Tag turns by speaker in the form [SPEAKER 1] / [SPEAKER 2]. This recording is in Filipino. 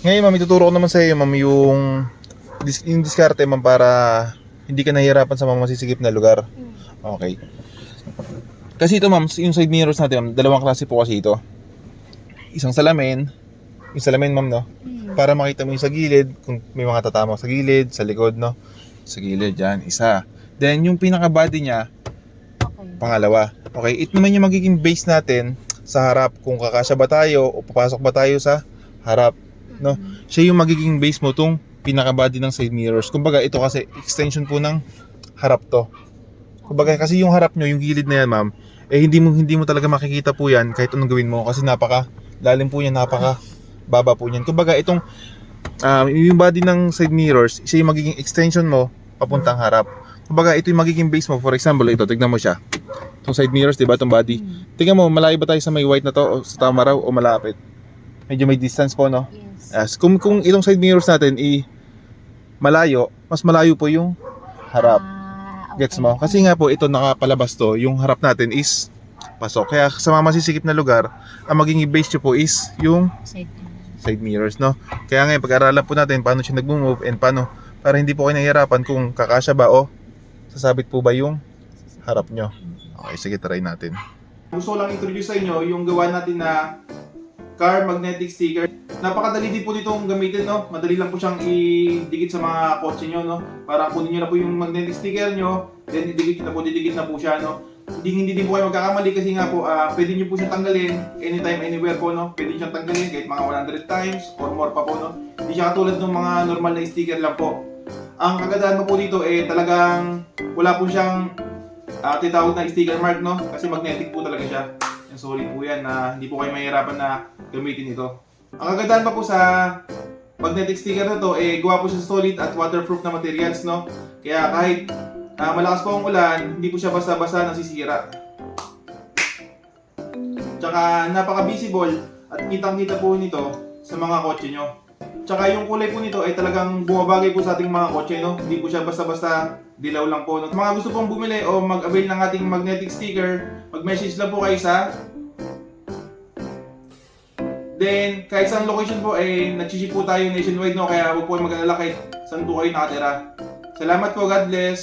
[SPEAKER 1] Ngayon, ma'am, ituturo ko naman sa iyo, ma'am, yung, yung diskarte, ma'am, para hindi ka nahihirapan sa mga masisigip na lugar. Okay. Kasi ito, ma'am, yung side mirrors natin, ma'am, dalawang klase po kasi ito. Isang salamin, yung salamin, ma'am, no? Para makita mo yung sa gilid, kung may mga tatama sa gilid, sa likod, no? Sa gilid, yan, isa. Then, yung pinaka-body niya,
[SPEAKER 2] Okay.
[SPEAKER 1] pangalawa. Okay, ito naman yung magiging base natin sa harap. Kung kakasya ba tayo o papasok ba tayo sa harap. No? Siya yung magiging base mo tong pinaka-body ng side mirrors. Kumbaga, ito kasi extension po ng harap to. Kumbaga, kasi yung harap nyo, yung gilid na yan, ma'am, eh hindi mo hindi mo talaga makikita po yan kahit anong gawin mo kasi napaka lalim po yan, napaka baba po niyan. Kumbaga, itong um, yung body ng side mirrors, siya yung magiging extension mo papuntang harap. Kumbaga, ito yung magiging base mo. For example, ito, tignan mo siya. Itong side mirrors, di ba? Itong body. Tingnan mo, malayo ba tayo sa may white na to o sa tama raw o malapit? Medyo may distance po, no?
[SPEAKER 2] Yes.
[SPEAKER 1] Yes. Kung, kung itong side mirrors natin i malayo, mas malayo po yung harap.
[SPEAKER 2] Ah, okay.
[SPEAKER 1] Gets mo? Kasi nga po, ito nakapalabas to, yung harap natin is pasok. Kaya sa mga masisikip na lugar, ang magiging base nyo po is yung
[SPEAKER 2] Side.
[SPEAKER 1] side mirrors, no? Kaya ngayon, pag-aralan po natin paano siya nag-move and paano, para hindi po kayo nahihirapan kung kakasya ba o sasabit po ba yung harap nyo. Okay, sige, try natin. Gusto lang introduce sa inyo yung gawa natin na car magnetic sticker. Napakadali din po nitong gamitin, no? Madali lang po siyang idikit sa mga kotse nyo, no? Para kunin nyo na po yung magnetic sticker nyo, then didikit na po, didikit na po siya, no? Hindi, hindi din po kayo magkakamali kasi nga po, ah, pwede nyo po siyang tanggalin anytime, anywhere po, no? Pwede siyang tanggalin kahit mga 100 times or more pa po, no? Hindi siya katulad ng mga normal na sticker lang po. Ang kagandahan po dito, eh, talagang wala po siyang ah, tinatawag na sticker mark, no? Kasi magnetic po talaga siya. Solid po yan na hindi po kayo mahirapan na gamitin ito. Ang kagandahan pa po sa magnetic sticker na to, eh, gawa po siya solid at waterproof na materials, no? Kaya kahit ah, malakas po ang ulan, hindi po siya basta-basta nasisira. Tsaka napaka-visible at kitang-kita po nito sa mga kotse nyo. Tsaka yung kulay po nito ay talagang bumabagay po sa ating mga kotse, no? Hindi po siya basta-basta dilaw lang po. No? Mga gusto pong bumili o mag-avail ng ating magnetic sticker, mag-message lang po kayo sa Then, kahit saan location po, eh, nag-ship po tayo nationwide, no? Kaya huwag po kayo mag-alala kahit saan po kayo nakatira. Salamat po, God bless!